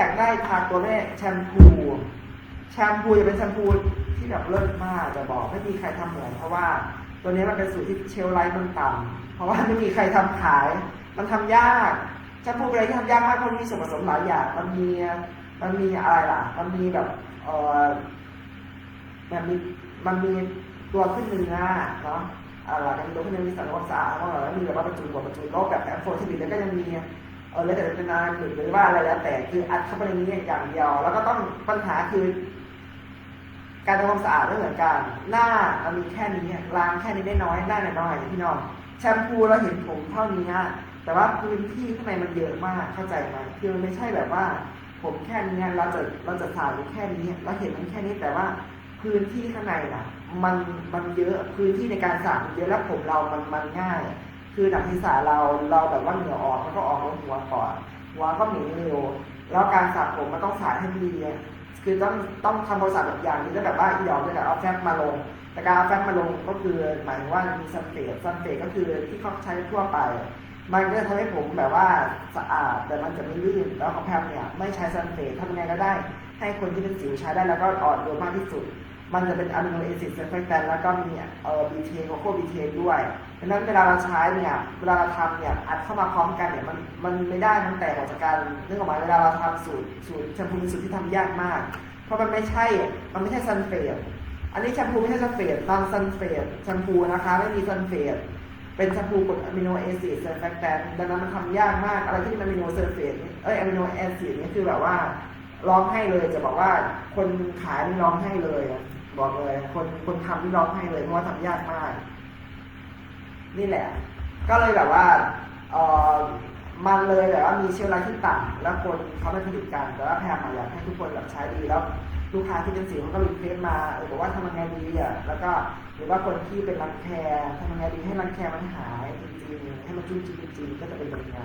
อยากได้ทาตัวแม่แชมพู แชมพูจะเป็นแชมพูที่แบบเลิศมากจะบอกไม่มีใครทำเหมือนเพราะว่าตัวนี้มันเป็นสูตรที่เชลฟ์ไลท์มันต่ำเพราะว่าไม่มีใครทำขาย มันทำยากแชมพูเป็นอะไรที่ทำยากมากเพราะมีส่วนผสมหลายอย่างมันมีมันมีอะไรล่ะ มันมีแบบเออมันมีมันมีตัวขึ้นเนื้อเนาะอะไรกันมีตัวขึ้นเนื้อมีสารวัตรสะอาดแล้วมีแบบว่าประจุหัวประจุโรคแบบแอมโฟทิบิแล้วก็ยังมี เออแล้วแต่เป็นนานหรือว่าอะไรแล้วแต่คืออัดเข้าไปในนี้อย่างเดียว แล้วก็ต้องปัญหาคือ การทำความสะอาดไม่เหมือนกัน หน้ามันมีแค่นี้ล้างแค่นี้ได้น้อยหน้าเนี่ยน้อยพี่น้องแชมพูเราเห็นผมเท่านี้ฮะแต่ว่าพื้นที่ข้างในมันเยอะมากเข้าใจไหมคือมันไม่ใช่แบบว่า ผมแค่นี้เราจะเราจะสาดอยู่แค่นี้เราเห็นมันแค่นี้แต่ว่าพื้นที่ข้างในน่ะ มันมันเยอะพื้นที่ในการสาดมันเยอะแล้วผมเรามันมันง่าย คือหนังศีรษะเราเราแบบว่าเหงื่อออกมันก็ออกลงหัวก่อนหัวก็หม็นเร็วแล้วการสระผมมันต้องสระให้ดีคือต้องต้องทำบริษัทแบบอย่างนี้แล้วแบบว่าอีดอกจะแบบเอาแฟบมาลง แต่การเอาแฟบมาลงก็คือหมายถึงว่ามีซันเฟตซันเฟตก็คือที่เขาใช้ทั่วไป มันก็จะทำให้ผมแบบว่าสะอาดแต่มันจะไม่ลื่นแล้วของแพมเนี่ยไม่ใช้ซันเฟตทำยังไงก็ได้ ให้คนที่เป็นสิวใช้ได้แล้วก็อ่อนโยนมากที่สุด มันจะเป็นอะมิโนแอซิดเซฟเฟกแตนแล้วก็มีเอ่อบีเทโคโคบีเทนด้วยดังนั้นเวลาเราใช้เนี่ยเวลาเราทำเนี่ยอัดเข้ามาพร้อมกันเนี่ยมันมันไม่ได้มันแตกออกจากกันเรื่องของมันเวลาเราทำสูตรสูตรแชมพูเป็นสูตรที่ทำยากมาก เพราะมันไม่ใช่มันไม่ใช่ซันเฟตอันนี้แชมพูไม่ใช่ซันเฟตนอนซันเฟตแชมพูนะคะไม่มีซันเฟตเป็นแชมพูกรดอะมิโนแอซิดเซฟเฟกแตนดังนั้นมันทำยากมากอะไรที่เป็นอะมิโนเซฟเฟตเอ้ยอะมิโนแอซิดนี่คือแบบว่าร้องให้เลยจะบอกว่าคนขายนี่ร้องให้เลย บอกเลย คนคนทำนี่ร้องให้เลยเพราะว่าทำยากมาก นี่แหละ ก็เลยแบบว่าเออมันเลยแบบว่ามีเชื้อราที่ต่ำแล้วคนเขาไม่ผลิตกันแต่ว่าแพรมาอยากให้ทุกคนแบบใช้ดีแล้วลูกค้าที่เป็นสิวเขาก็รีเควสมาเออบอกว่าทำยังไงดีอะแล้วก็หรือว่าคนที่เป็นรังแคทำยังไงดีให้รังแคมันหายจริงๆให้มันจุ้มจริงๆก็จะเป็นแบบนี้